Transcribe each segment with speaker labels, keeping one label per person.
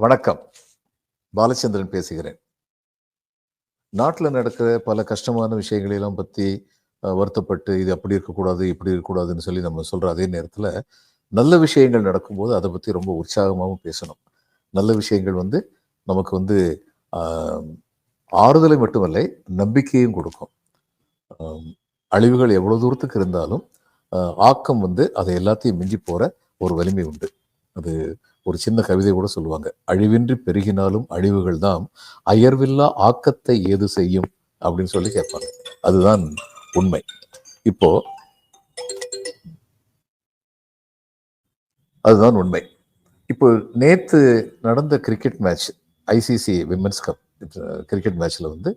Speaker 1: வணக்கம். பாலச்சந்திரன் பேசுகிறேன். நாட்டில் நடக்கிற பல கஷ்டமான விஷயங்களெல்லாம் பற்றி வருத்தப்பட்டு இது அப்படி இருக்கக்கூடாது இப்படி இருக்கக்கூடாதுன்னு சொல்லி நம்ம சொல்கிற அதே நேரத்தில் நல்ல விஷயங்கள் நடக்கும்போது அதை பற்றி ரொம்ப உற்சாகமாகவும் பேசணும். நல்ல விஷயங்கள் வந்து நமக்கு வந்து ஆஹ், ஆறுதலை மட்டுமல்ல நம்பிக்கையும் கொடுக்கும். அழிவுகள் எவ்வளோ தூரத்துக்கு இருந்தாலும் ஆக்கம் வந்து அதை எல்லாத்தையும் மிஞ்சி போகிற ஒரு வலிமை உண்டு. அது ஒரு சின்ன கவிதை கூட சொல்லுவாங்க. அழிவின்றி பெருகினாலும் அழிவுகள் தான் அயர்வில்லா ஆக்கத்தை ஏது செய்யும்? அப்படின்னு சொல்லி கேட்பாங்க. அதுதான் உண்மை. இப்போ அதுதான் உண்மை. இப்போ நேற்று நடந்த cricket match ICC women's cup cricket மேட்ச்ல வந்து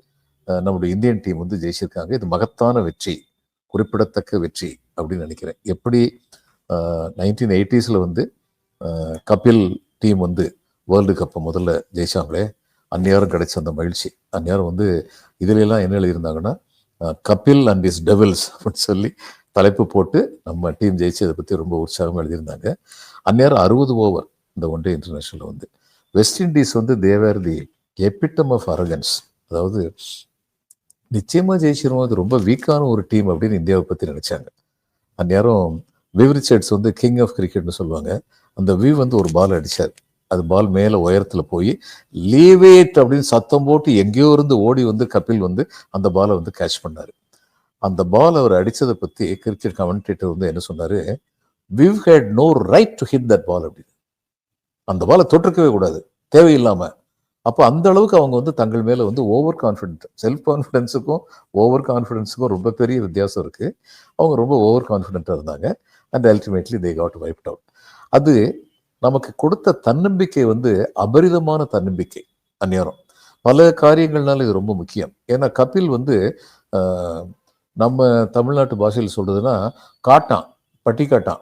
Speaker 1: அஹ், நம்முடைய இந்தியன் டீம் வந்து ஜெயிச்சிருக்காங்க. இது மகத்தான வெற்றி குறிப்பிடத்தக்க வெற்றி அப்படின்னு நினைக்கிறேன். எப்படி நைன்டீன் எயிட்டிஸில் வந்து கபில் டீம் வந்து வேர்ல்டு கப்பை முதல்ல ஜெயிச்சாங்களே அந்நேரம் கிடைச்ச அந்த மகிழ்ச்சி. அந்நேரம் வந்து இதுல என்ன எழுதியிருந்தாங்கன்னா கபில் அண்ட் இஸ் டெவில்ஸ் அப்படின்னு சொல்லி தலைப்பு போட்டு நம்ம டீம் ஜெயிச்சு அதை பற்றி ரொம்ப உற்சாகமாக எழுதியிருந்தாங்க. அந்நேரம் அறுபது ஓவர் இந்த ஒன் டே வந்து. வெஸ்ட் இண்டீஸ் வந்து தேவேர் தி எபிட்டம் ஆஃப் அரகன்ஸ் அதாவது நிச்சயமாக ஜெயிச்சிருவோம். அது ரொம்ப வீக்கான ஒரு டீம் அப்படின்னு இந்தியாவை பற்றி நினச்சாங்க. அந்நேரம் விவரிச்சர்ட்ஸ் வந்து கிங் ஆஃப் கிரிக்கெட்னு சொல்லுவாங்க. அந்த வியூ வந்து ஒரு பால் அடிச்சார். அது பால் மேலே உயரத்தில் போய் லீவ் அப்படின்னு சத்தம் போட்டு எங்கேயோ இருந்து ஓடி வந்து கபில் வந்து அந்த பாலை வந்து கேட்ச் பண்ணார். அந்த பால் அவர் அடித்ததை பற்றி கிரிக்கெட் கமெண்டேட்டர் வந்து என்ன சொன்னார்? Viv had no right to hit that ball அப்படின்னு. அந்த பாலை தொட்டிருக்கவே கூடாது தேவையில்லாமல் அப்போ அந்த அளவுக்கு அவங்க வந்து தங்கள் மேலே வந்து ஓவர் கான்ஃபிடென்ட் செல்ஃப் கான்ஃபிடென்ஸுக்கும் ஓவர் கான்ஃபிடென்ஸுக்கும் ரொம்ப பெரிய வித்தியாசம் இருக்குது அவங்க ரொம்ப ஓவர் கான்ஃபிடென்ட்டாக இருந்தாங்க. And ultimately they got wiped out. அது நமக்கு கொடுத்த தன்னம்பிக்கை வந்து அபரிதமான தன்னம்பிக்கை அந்நேரம். பல காரியங்கள்னால இது ரொம்ப முக்கியம். ஏன்னா கபில் வந்து நம்ம தமிழ்நாட்டு பாஷையில் சொல்றதுன்னா காட்டான் பட்டி காட்டான்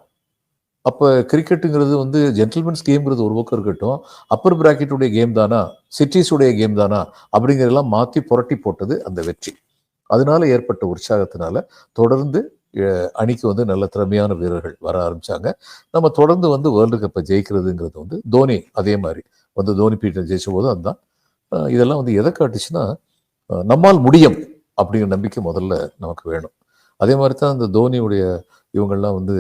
Speaker 1: அப்போ கிரிக்கெட்டுங்கிறது வந்து ஜென்டில்மென்ஸ் கேம்ங்கிறது ஒரு பக்கம் இருக்கட்டும் அப்பர் பிராக்கெட்டுடைய கேம் தானா சிட்டிஸுடைய கேம் தானா அப்படிங்கிறதெல்லாம் மாற்றி புரட்டி போட்டது அந்த வெற்றி. அதனால ஏற்பட்ட உற்சாகத்தினால தொடர்ந்து அணிக்கு வந்து நல்ல திறமையான வீரர்கள் வர ஆரம்பித்தாங்க நம்ம தொடர்ந்து வந்து வேர்ல்டு கப்பை ஜெயிக்கிறதுங்கிறது வந்து தோனி அதே மாதிரி. வந்து தோனி பீட்டர் ஜெயிச்ச போது அதுதான் இதெல்லாம் வந்து எதை காட்டுச்சுன்னா நம்மால் முடியும் அப்படிங்கிற நம்பிக்கை முதல்ல நமக்கு வேணும். அதே மாதிரி தான் இந்த தோனியுடைய இவங்கள்லாம் வந்து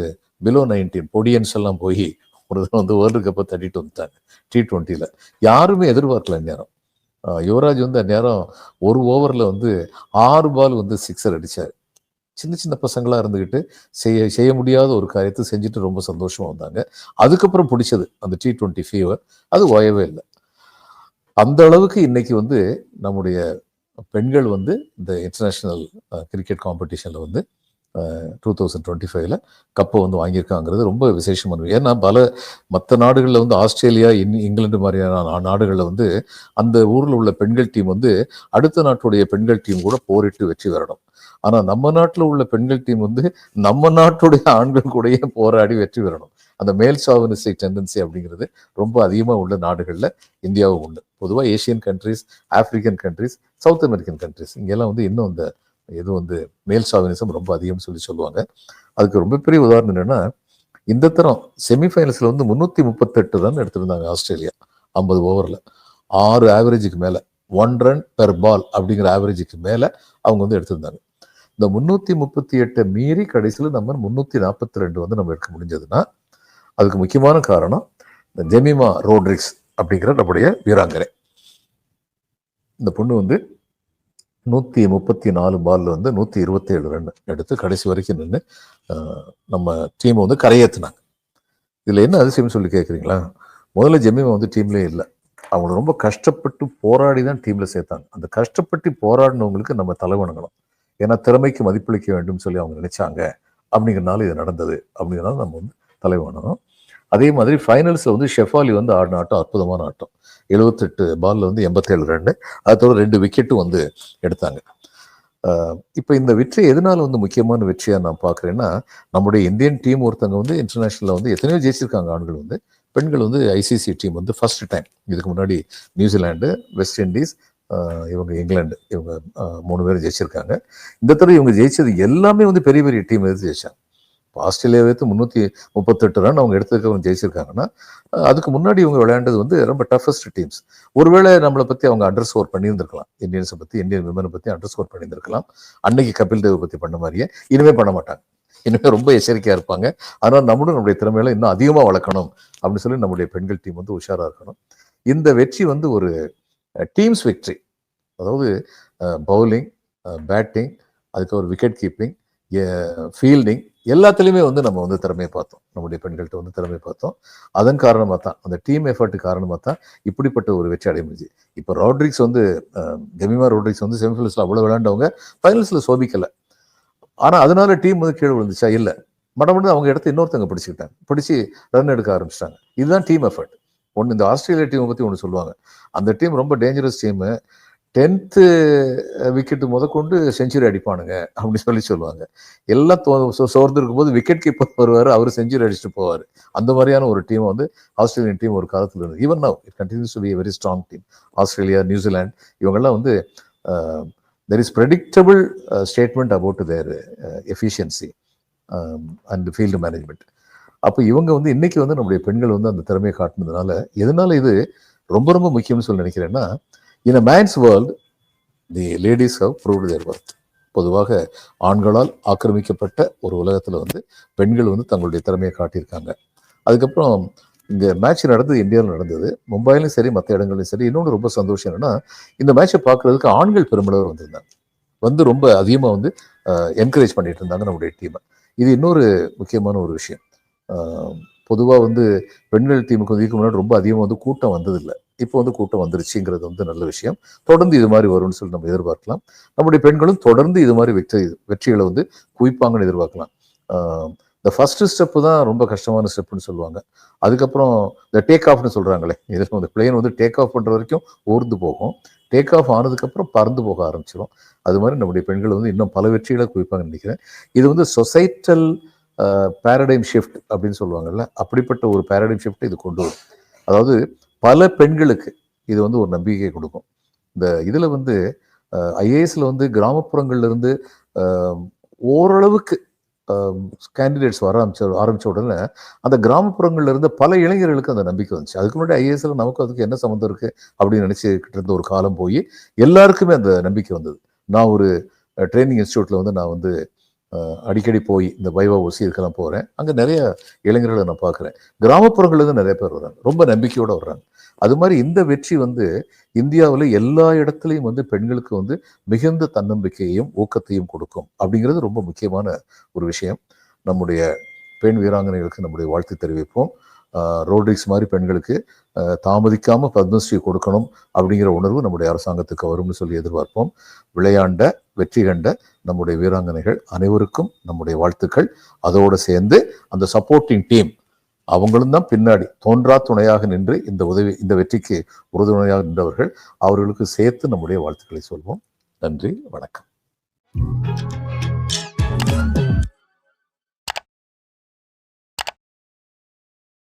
Speaker 1: பிலோ நைன்டீன் பொடியன்ஸ் எல்லாம் போய் ஒரு தடவை வந்து வேர்ல்டு கப்பை தட்டிட்டு வந்துட்டாங்க டி டுவெண்ட்டியில் யாருமே எதிர்பார்க்கல அந்நேரம். யுவராஜ் வந்து அந்நேரம் ஒரு ஓவரில் வந்து ஆறு பால் வந்து சிக்ஸர் அடித்தார் சின்ன சின்ன பசங்களாக இருந்துக்கிட்டு செய்ய செய்ய முடியாத ஒரு காரியத்தை செஞ்சுட்டு ரொம்ப சந்தோஷமாக வந்தாங்க. அதுக்கப்புறம் பிடிச்சது அந்த டி டுவெண்ட்டி ஃபீவர் அது ஓயவே இல்லை. அந்த அளவுக்கு இன்னைக்கு வந்து நம்முடைய பெண்கள் வந்து இந்த இன்டர்நேஷ்னல் கிரிக்கெட் காம்படிஷனில் வந்து டூ தௌசண்ட் டுவெண்ட்டி ஃபைவ்ல கப்பை வந்து வாங்கியிருக்காங்கிறது ரொம்ப விசேஷமானது ஏன்னா பல மற்ற நாடுகளில் வந்து ஆஸ்திரேலியா இன் இங்கிலாந்து மாதிரியான நாடுகளில் வந்து அந்த ஊரில் உள்ள பெண்கள் டீம் வந்து அடுத்த நாட்டுடைய பெண்கள் டீம் கூட போரிட்டு வெற்றி பெறணும். ஆனால் நம்ம நாட்டில் உள்ள பெண்கள் டீம் வந்து நம்ம நாட்டுடைய ஆண்கள் கூடயே போராடி வெற்றி பெறணும். அந்த மேல் சாவனிஸ்டிக் டெண்டன்சி அப்படிங்கிறது ரொம்ப அதிகமாக உள்ள நாடுகளில் இந்தியாவும் உண்டு. பொதுவாக Asian countries African countries South American countries இங்கெல்லாம் வந்து இன்னும் இந்த இது வந்து மேல் சாவினிசம் ரொம்ப அதிகம்னு சொல்லி சொல்லுவாங்க. அதுக்கு ரொம்ப பெரிய உதாரணம் என்னென்னா இந்த தரம் செமிஃபைனல்ஸில் வந்து முந்நூற்றி முப்பத்தெட்டு ரன் எடுத்திருந்தாங்க ஆஸ்திரேலியா ஐம்பது ஓவரில் ஆறு ஆவரேஜுக்கு மேலே ஒன் ரன் பெர் பால் அப்படிங்கிற ஆவரேஜுக்கு மேலே அவங்க வந்து எடுத்திருந்தாங்க. இந்த முந்நூற்றி முப்பத்தி எட்டை மீறி கடைசியில் நம்ம முந்நூற்றி நாற்பத்தி ரெண்டு வந்து நம்ம எடுக்க முடிஞ்சதுன்னா அதுக்கு முக்கியமான காரணம் இந்த ஜெமிமா ரோட்ரிக்ஸ் அப்படிங்கிற நம்முடைய வீராங்கனை. இந்த பொண்ணு வந்து நூற்றி முப்பத்தி நாலு பால்ல வந்து நூற்றி இருபத்தேழு ரன் எடுத்து கடைசி வரைக்கும் நின்று நம்ம டீமை வந்து கரையேற்றினாங்க இதில் என்ன அதிசயம்னு சொல்லி கேட்குறீங்களா முதல்ல ஜெமிமா வந்து டீம்லேயே இல்லை. அவங்க ரொம்ப கஷ்டப்பட்டு போராடி தான் டீமில் சேர்த்தாங்க. அந்த கஷ்டப்பட்டு போராடினவங்களுக்கு நம்ம தலைவணங்கணும். ஏன்னா திறமைக்கு மதிப்பளிக்க வேண்டும் சொல்லி அவங்க நினைச்சாங்க. அப்படிங்கிறனால இது நடந்தது. அப்படிங்கிறனால நம்ம வந்து தலை அதே மாதிரி ஃபைனல்ஸில் வந்து ஷெஃபாலி வந்து ஆடின ஆட்டம் அற்புதமான ஆட்டம். எழுபத்தெட்டு பால்ல வந்து எண்பத்தேழு ரன்னு அதோட ரெண்டு விக்கெட்டும் வந்து எடுத்தாங்க. இப்போ இந்த வெற்றி எதனால வந்து முக்கியமான வெற்றியாக நான் பார்க்குறேன்னா நம்முடைய இந்தியன் டீம் ஒருத்தங்க வந்து இன்டர்நேஷனலில் வந்து எத்தனையோ ஜெயிச்சிருக்காங்க ஆண்கள் வந்து. பெண்கள் வந்து ஐசிசி டீம் வந்து ஃபர்ஸ்ட் டைம் இதுக்கு முன்னாடி நியூசிலாண்டு வெஸ்ட் இண்டீஸ் இவங்க இங்கிலாந்து இவங்க மூணு பேரும் ஜெயிச்சிருக்காங்க. இந்த தடவை இவங்க ஜெயிச்சது எல்லாமே வந்து பெரிய பெரிய டீம் எதிர்த்து ஜெயிச்சாங்க. ஆஸ்திரேலியாவை முந்நூற்றி முப்பத்தெட்டு ரன் அவங்க எடுத்ததுக்கு அவங்க ஜெயிச்சிருக்காங்கன்னா அதுக்கு முன்னாடி இவங்க விளையாண்டது வந்து ரொம்ப டஃபஸ்ட் டீம்ஸ் ஒருவேளை நம்மளை பற்றி அவங்க அண்டர் ஸ்கோர் பண்ணியிருந்திருக்கலாம். இந்தியன்ஸை பற்றி இந்தியன் விமனை பற்றி அண்டர் ஸ்கோர் பண்ணியிருந்திருக்கலாம். அன்னைக்கு கபில் தேவை பற்றி பண்ண மாதிரியே இனிமே பண்ண மாட்டாங்க. இனிமே ரொம்ப எச்சரிக்கையாக இருப்பாங்க. அதனால் நம்மளும் நம்முடைய திறமையில இன்னும் அதிகமாக வளர்க்கணும் அப்படின்னு சொல்லி நம்முடைய பெண்கள் டீம் வந்து உஷாராக இருக்கணும். இந்த வெற்றி வந்து ஒரு டீம்ஸ் வெற்றி அதாவது பவுலிங் பேட்டிங் அதுக்கு ஒரு விக்கெட் கீப்பிங் ஃபீல்டிங் எல்லாத்துலேயுமே வந்து நம்ம வந்து திறமையை பார்த்தோம். நம்முடைய பெண்கள்கிட்ட வந்து திறமையை பார்த்தோம். அதன் காரணமாக தான் அந்த டீம் எஃபர்ட் காரணமாக தான் இப்படிப்பட்ட ஒரு வெற்றி அடைய முடிஞ்சு. இப்போ ரோட்ரிக்ஸ் வந்து கெமிமா ரோட்ரிக்ஸ் வந்து செமிஃபைனல்ஸில் அவ்வளோ விளையாண்டவங்க ஃபைனல்ஸில் சோபிக்கலை. ஆனால் அதனால டீம் வந்து கீழே விழுந்துச்சா? இல்லை. மடமட்டு அவங்க இடத்த இன்னொருத்தவங்க பிடிச்சிக்கிட்டாங்க. பிடிச்சி ரன் எடுக்க ஆரம்பிச்சிட்டாங்க. இதுதான் டீம் எஃபர்ட் ஒன்று இந்த ஆஸ்திரேலியா டீமை பற்றி ஒன்று சொல்லுவாங்க. அந்த டீம் ரொம்ப டேஞ்சரஸ் டீமு டென்த்து விக்கெட்டு முதற்கொண்டு செஞ்சுரி அடிப்பானுங்க அப்படின்னு சொல்லி சொல்லுவாங்க. எல்லாம் தோ சோ- சோர்ந்து இருக்கும்போது விக்கெட் கீப்பர் வருவார் அவர் செஞ்சுரி அடிச்சுட்டு போவார். அந்த மாதிரியான ஒரு டீம் வந்து ஆஸ்திரேலியன் டீம் ஒரு காலத்தில் இருந்தது. Even now it continues to be very strong team Australia New Zealand இவங்கெல்லாம் வந்து there is predictable statement about their efficiency and field management அப்போ இவங்க வந்து இன்னைக்கு வந்து நம்முடைய பெண்கள் வந்து அந்த திறமையை காட்டுனதுனால எதனால இது ரொம்ப ரொம்ப முக்கியம்னு சொல்லி நினைக்கிறேன்னா in a man's world the ladies have proved their worth பொதுவாக ஆண்களால் ஆக்கிரமிக்கப்பட்ட ஒரு உலகத்தில் வந்து பெண்கள் வந்து தங்களுடைய திறமையை காட்டியிருக்காங்க. அதுக்கப்புறம் இந்த மேட்ச் நடந்தது இந்தியாவில் நடந்தது. மும்பையிலும் சரி மற்ற இடங்கள்லையும் சரி இன்னொன்று ரொம்ப சந்தோஷம் என்னன்னா இந்த மேட்சை பார்க்குறதுக்கு ஆண்கள் பெருமளவர் வந்திருந்தாங்க. வந்து ரொம்ப அதிகமாக வந்து என்கரேஜ் பண்ணிட்டு இருந்தாங்க நம்முடைய டீமை இது இன்னொரு முக்கியமான ஒரு விஷயம். பொதுவாக வந்து பெண்கள் டீமுக்கு வந்து முன்னாடி ரொம்ப அதிகமாக வந்து கூட்டம் வந்ததில்லை. இப்போ வந்து கூட்டம் வந்துருச்சுங்கிறது வந்து நல்ல விஷயம். தொடர்ந்து இது மாதிரி வரும்னு சொல்லி நம்ம எதிர்பார்க்கலாம். நம்முடைய பெண்களும் தொடர்ந்து இது மாதிரி வெற்றி வெற்றிகளை வந்து குவிப்பாங்கன்னு எதிர்பார்க்கலாம். இந்த ஃபஸ்ட்டு ஸ்டெப்பு தான் ரொம்ப கஷ்டமான ஸ்டெப்னு சொல்லுவாங்க. அதுக்கப்புறம் இந்த டேக் ஆஃப்னு சொல்கிறாங்களே இதில் வந்து பிளேன் வந்து டேக் ஆஃப் பண்ணுற வரைக்கும் ஊர்ந்து போகும். டேக் ஆஃப் ஆனதுக்கப்புறம் பறந்து போக ஆரம்பிச்சிடும் அது மாதிரி நம்முடைய பெண்கள் வந்து இன்னும் பல வெற்றிகளை குவிப்பாங்கன்னு நினைக்கிறேன். இது வந்து சொசைட்டல் பேரடைம் ஷிஃப்ட் அப்படின்னு சொல்லுவாங்கல்ல அப்படிப்பட்ட ஒரு பேரடைம் ஷிஃப்ட் இது கொண்டு வரும். அதாவது பல பெண்களுக்கு இது வந்து ஒரு நம்பிக்கை கொடுக்கும். இந்த இதில் வந்து ஐஏஎஸில் வந்து கிராமப்புறங்கள்லேருந்து ஓரளவுக்கு கேண்டிடேட்ஸ் வர ஆரம்பிச்ச ஆரம்பித்த உடனே அந்த கிராமப்புறங்களில் இருந்த பல இளைஞர்களுக்கு அந்த நம்பிக்கை வந்துச்சு. அதுக்கு முன்னாடி ஐஏஎஸ்ல நமக்கு அதுக்கு என்ன சம்மந்தம் இருக்குது அப்படின்னு நினச்சிக்கிட்டு இருந்த ஒரு காலம் போய் எல்லாருக்குமே அந்த நம்பிக்கை வந்தது. நான் ஒரு ட்ரைனிங் இன்ஸ்டியூட்டில் வந்து நான் வந்து அடிக்கடி போய் இந்த வைவா ஓசி இதுக்கெல்லாம் போகிறேன் அங்கே நிறைய இளைஞர்களை நான் பார்க்குறேன். கிராமப்புறங்கள்லேருந்து நிறைய பேர் வர்றாங்க. ரொம்ப நம்பிக்கையோடு வர்றாங்க. அது மாதிரி இந்த வெற்றி வந்து இந்தியாவில் எல்லா இடத்துலையும் வந்து பெண்களுக்கு வந்து மிகுந்த தன்னம்பிக்கையையும் ஊக்கத்தையும் கொடுக்கும். அப்படிங்கிறது ரொம்ப முக்கியமான ஒரு விஷயம். நம்முடைய பெண் வீராங்கனைகளுக்கு நம்முடைய வாழ்த்து தெரிவிப்போம். ரோட்ரிக்ஸ் மாதிரி பெண்களுக்கு ஆஹ் தாமதிக்காம பத்மஸ்ரீ கொடுக்கணும் அப்படிங்கிற உணர்வு நம்முடைய அரசாங்கத்துக்கு வரும்னு சொல்லி எதிர்பார்ப்போம். விளையாண்ட வெற்றி கண்ட நம்முடைய வீராங்கனைகள் அனைவருக்கும் நம்முடைய வாழ்த்துக்கள். அதோடு சேர்ந்து அந்த சப்போர்ட்டிங் டீம் அவங்களும் தான் பின்னாடி தோன்றா துணையாக நின்று இந்த உதவி இந்த வெற்றிக்கு உறுதுணையாக நின்றவர்கள் அவர்களுக்கு சேர்த்து நம்முடைய வாழ்த்துக்களை சொல்வோம். நன்றி வணக்கம்.